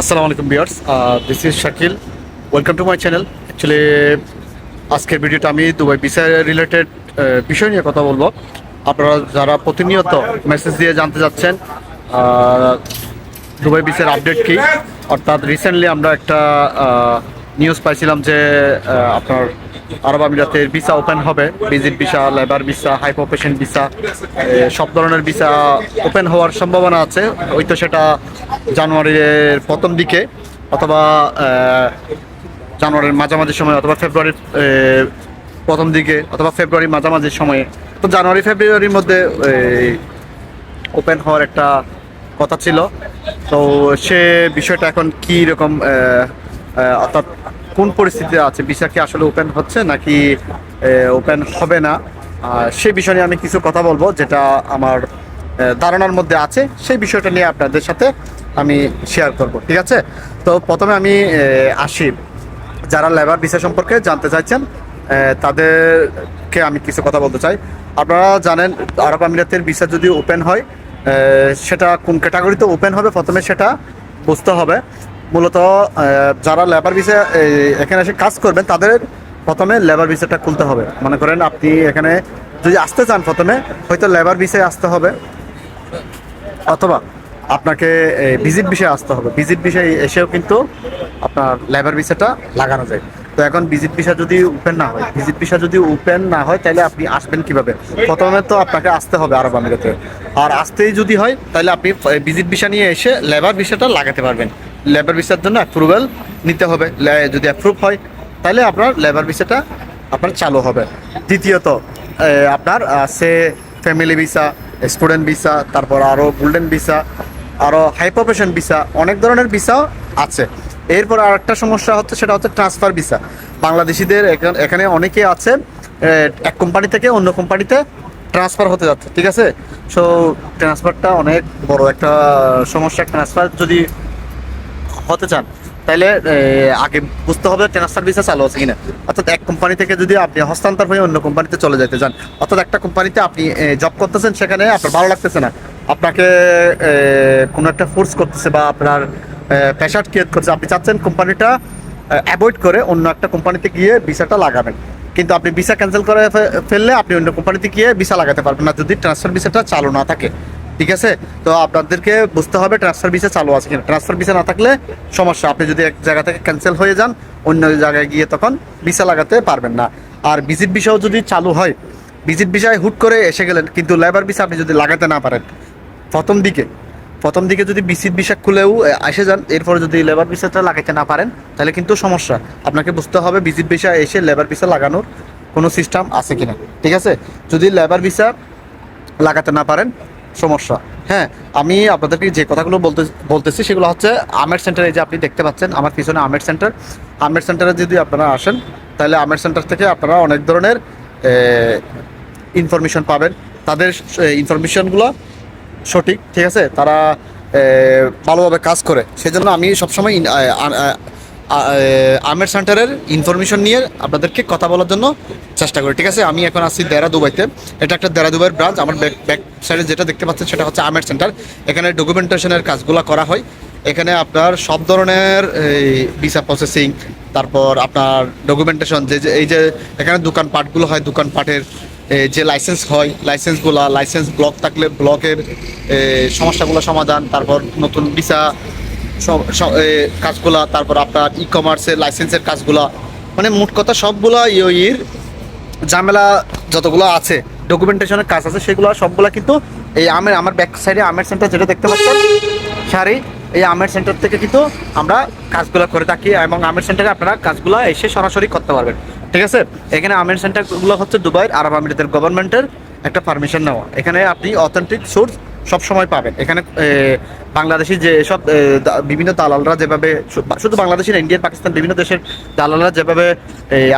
আসসালামু আলাইকুম viewers this is Shakil. Welcome to my channel actually আজকের ভিডিওটা আমি দুবাই ভিসা রিলেটেড বিষয় নিয়ে কথা বলব। আপনারা যারা প্রতিনিয়ত মেসেজ দিয়ে জানতে যাচ্ছেন দুবাই ভিসার আপডেট কী, অর্থাৎ রিসেন্টলি আমরা একটা নিউজ পাইছিলাম যে আপনার আরব আমিরাতের ভিসা ওপেন হবে visit visa labour visa high profession visa সব ধরনের ভিসা ওপেন হওয়ার সম্ভাবনা আছে। হয়তো সেটা জানুয়ারির প্রথম দিকে, অথবা জানুয়ারির মাঝামাঝি সময় অথবা ফেব্রুয়ারির প্রথম দিকে অথবা ফেব্রুয়ারির মাঝামাঝি সময়ে। তো জানুয়ারি, ফেব্রুয়ারির মধ্যে ওপেন হওয়ার একটা কথা ছিল। তো সে বিষয়টা এখন কি রকম অর্থাৎ কোন পরিস্থিতিতে আছে? ভিসা কি আসলে ওপেন হচ্ছে নাকি ওপেন হবে না? সেই বিষয় নিয়ে আমি কিছু কথা বলব, যেটা আমার ধারণার মধ্যে আছে। সেই বিষয়টা নিয়ে আপনাদের সাথে আমি শেয়ার করব, ঠিক আছে? তো প্রথমে আমি আসি। যারা লেবার ভিসা সম্পর্কে জানতে চাইছেন তাদেরকে আমি কিছু কথা বলতে চাই। আপনারা জানেন, আরব আমিরাতের ভিসা যদি ওপেন হয় সেটা কোন ক্যাটাগরিতে ওপেন হবে? প্রথমে সেটা বুঝতে হবে। মূলত যারা লেবার ভিসা এখানে এসে কাজ করবেন, তাদের প্রথমে লেবার ভিসাটা খুলতে হবে। মনে করেন আপনি এখানে যদি আসতে চান প্রথমে, হয়তো লেবার ভিসায় আসতে হবে। অথবা আপনাকে ভিজিট বিষয়ে আসতে হবে। ভিজিট বিষয়ে এসেও কিন্তু আপনার লেবার ভিসাটা লাগানো যায়। তো এখন ভিজিট ভিসা যদি ওপেন না হয় ভিজিট ভিসা যদি ওপেন না হয়, তাহলে আপনি আসবেন কীভাবে? প্রথমে তো আপনাকে আসতে হবে আরব আমিরাতে। আর আসতেই যদি হয়, তাহলে আপনি ভিজিট ভিসা নিয়ে এসে লেবার ভিসাটা লাগাতে পারবেন। লেবার ভিসার জন্য অ্যাপ্রুভাল নিতে হবে। যদি অ্যাপ্রুভ হয়, তাহলে আপনার লেবার ভিসাটা আপনার চালু হবে। দ্বিতীয়ত আপনার সে ফ্যামিলি ভিসা স্টুডেন্ট ভিসা তারপর আরও গোল্ডেন ভিসা আরও হাই প্রফেশন ভিসা অনেক ধরনের ভিসাও আছে। এরপর আর একটা সমস্যা হচ্ছে, সেটা হচ্ছে ট্রান্সফার ভিসা বাংলাদেশিদের এখানে অনেকে আছে এক কোম্পানি থেকে অন্য কোম্পানিতে ট্রান্সফার হতে যাচ্ছে, ঠিক আছে? সো ট্রান্সফারটা অনেক বড় একটা, সমস্যা ট্রান্সফার যদি হতে চান তাহলে আগে বুঝতে হবে ট্রান্সফার ভিসা চালু আছে কিনা। অর্থাৎ এক কোম্পানি থেকে যদি আপনি হস্তান্তর হয়ে অন্য কোম্পানিতে চলে যেতে চান, অর্থাৎ একটা কোম্পানিতে আপনি জব করতেছেন, সেখানে আপনার ভালো লাগতেছে না। আপনাকে কোনো একটা ফোর্স করতেছে বা আপনার প্রেশার ক্রিয়েট করছে। আপনি চাচ্ছেন কোম্পানিটা অ্যাভয়েড করে অন্য একটা কোম্পানিতে গিয়ে ভিসাটা লাগাবেন। কিন্তু আপনি ভিসা ক্যান্সেল করে ফেললে আপনি অন্য কোম্পানিতে গিয়ে ভিসা লাগাতে পারবেন না যদি ট্রান্সফার ভিসাটা চালু না থাকে। ঠিক আছে? তো আপনাদেরকে বুঝতে হবে ট্রান্সফার ভিসা চালু আছে কিনা। ট্রান্সফার ভিসা না থাকলে সমস্যা, আপনি যদি এক জায়গা থেকে ক্যান্সেল হয়ে যান, অন্য জায়গায় গিয়ে তখন ভিসা লাগাতে পারবেন না। আর ভিজিট ভিসাও যদি চালু হয় ভিজিট ভিসায় হুট করে এসে গেলেন, কিন্তু লেবার ভিসা আপনি যদি লাগাতে না পারেন, প্রথম দিকে প্রথম দিকে যদি বিসিট ভিসা খুলেও এসে যান, এরপরে যদি লেবার ভিসাটা লাগাইতে না পারেন, তাহলে কিন্তু সমস্যা। আপনাকে বুঝতে হবে ভিজিট ভিসা এসে লেবার ভিসা লাগানোর কোনো সিস্টেম আছে কিনা। ঠিক আছে? যদি লেবার ভিসা লাগাতে না পারেন সমস্যা। হ্যাঁ আমি আপনাদেরকে যে কথাগুলো বলতে, বলতেছি সেগুলো হচ্ছে আমের সেন্টারে যে আপনি দেখতে পাচ্ছেন, আমার পিছনে আমের সেন্টার আমের সেন্টারে যদি আপনারা আসেন, তাহলে আমের সেন্টার থেকে আপনারা অনেক ধরনের ইনফরমেশন পাবেন। তাদের ইনফরমেশনগুলো সঠিক, ঠিক আছে? তারা ভালোভাবে কাজ করে। সেজন্য আমি সবসময় আমের সেন্টারের ইনফরমেশন নিয়ে আপনাদেরকে কথা বলার জন্য চেষ্টা করি। ঠিক আছে, আমি এখন আছি দেরা দুবাইতে এটা একটা দেরা দুবাইয়ের ব্রাঞ্চ আমার ব্যাক ব্যাক সাইডে যেটা দেখতে পাচ্ছেন সেটা হচ্ছে আমের সেন্টার এখানে ডকুমেন্টেশনের কাজগুলো করা হয়। এখানে আপনার সব ধরনের, এই ভিসা প্রসেসিং তারপর আপনার ডকুমেন্টেশন যে এই যে, এখানে দোকানপাটগুলো হয় দোকানপাটের যে লাইসেন্স হয় লাইসেন্সগুলো লাইসেন্স ব্লক থাকলে ব্লকের সমস্যাগুলো সমাধান, তারপর নতুন ভিসা কাজগুলা, তারপর আপনার ই কমার্সের লাইসেন্সের কাজগুলা মানে মোট কথা সবগুলা ইয়ের ঝামেলা যতগুলো আছে ডকুমেন্টেশনের কাজ আছে, সেগুলো সবগুলা কিন্তু এই আমের, আমার ব্যাক সাইডে আমের সেন্টার যেটা দেখতে পাচ্ছেন, সারি, এই আমের সেন্টার থেকে কিন্তু আমরা কাজগুলো করে থাকি এবং আমের সেন্টারে আপনারা কাজগুলো এসে সরাসরি করতে পারবেন। ঠিক আছে? এখানে আমের সেন্টারগুলো হচ্ছে দুবাইয়ের আরব আমিরাতের গভর্নমেন্টের একটা পারমিশন নেওয়া। এখানে আপনি অথেন্টিক সোর্স সব সময় পাবেন। এখানে বাংলাদেশি যে সব বিভিন্ন দালালরা যেভাবে শুধু বাংলাদেশি না ইন্ডিয়া পাকিস্তান, বিভিন্ন দেশের দালালরা যেভাবে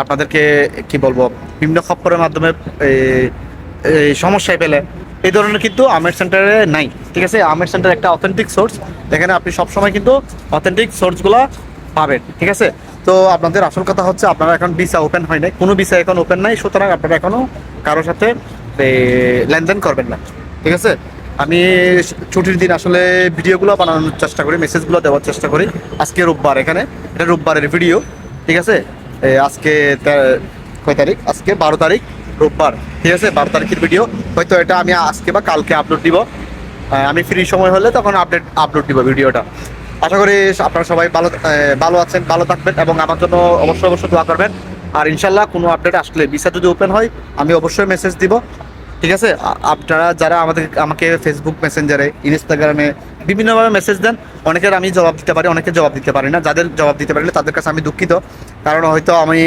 আপনাদেরকে, কি বলব, বিভিন্ন খপ্পরের মাধ্যমে সমস্যায় পেলে এই ধরনের কিন্তু আমের সেন্টারে নাই, ঠিক আছে? আমের সেন্টার একটা অথেন্টিক সোর্স এখানে আপনি সবসময় কিন্তু অথেন্টিক সোর্সগুলো পাবেন, ঠিক আছে? তো আপনাদের আসল কথা হচ্ছে, আপনারা এখন ভিসা ওপেন হয় নাই, কোনো ভিসা এখন ওপেন নাই, সুতরাং আপনারা এখনও কারোর সাথে লেনদেন করবেন না, ঠিক আছে? আমি ছুটির দিন আসলে ভিডিওগুলো বানানোর চেষ্টা করি মেসেজগুলো দেওয়ার চেষ্টা করি। আজকে রোববার এখানে, এটা রোববারের ভিডিও, ঠিক আছে? আজকে কয় তারিখ? আজকে বারো তারিখ, রোববার, ঠিক আছে? বারো তারিখের ভিডিও। হয়তো এটা আমি আজকে বা কালকে আপলোড দিব। আমি ফ্রি সময় হলে তখন আপডেট আপলোড দিব ভিডিওটা। আশা করি আপনারা সবাই ভালো ভালো আছেন, ভালো থাকবেন এবং আমার জন্য অবশ্যই অবশ্যই দোয়া করবেন। আর ইনশাল্লাহ কোনো আপডেট আসলে ভিসা যদি ওপেন হয়, আমি অবশ্যই মেসেজ দিব। ঠিক আছে? আপনারা যারা আমাদের, আমাকে ফেসবুক মেসেঞ্জারে ইনস্টাগ্রামে বিভিন্নভাবে মেসেজ দেন অনেকের আমি জবাব দিতে পারি অনেকের জবাব দিতে পারি না। যাদের জবাব দিতে পারি না তাদের কাছে আমি দুঃখিত। কারণ হয়তো আমি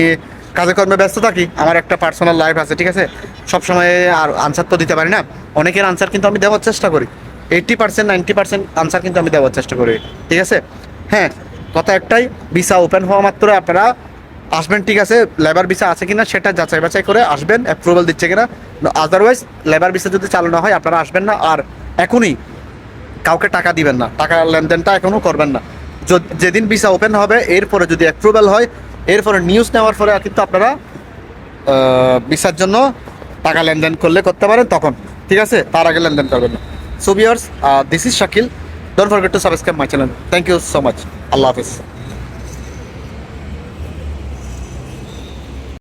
কাজে কর্মে ব্যস্ত থাকি, আমার একটা পার্সোনাল লাইফ আছে, ঠিক আছে? সবসময় আর আনসার তো দিতে পারি না। অনেকের আনসার কিন্তু আমি দেওয়ার চেষ্টা করি। Eighty percent ninety percent answer কিন্তু আমি দেওয়ার চেষ্টা করি, ঠিক আছে? হ্যাঁ কথা একটাই ভিসা ওপেন হওয়া মাত্র আপনারা আসবেন, ঠিক আছে? লেবার ভিসা আছে কিনা সেটা যাচাই বাছাই করে আসবেন অ্যাপ্রুভাল দিচ্ছে কিনা। আদারওয়াইজ লেবার ভিসা যদি চালু না হয়, আপনারা আসবেন না। আর এখনই কাউকে টাকা দিবেন না। টাকা লেনদেনটা এখনও করবেন না। যেদিন ভিসা ওপেন হবে, এরপরে যদি অ্যাপ্রুভাল হয়, এরপরে নিউজ নেওয়ার পরে কিন্তু আপনারা ভিসার জন্য টাকা লেনদেন করলে করতে পারেন তখন। ঠিক আছে? তার আগে লেনদেন করবেন না। So viewers this is Shakil don't forget to subscribe my channel thank you so much Allah Hafiz.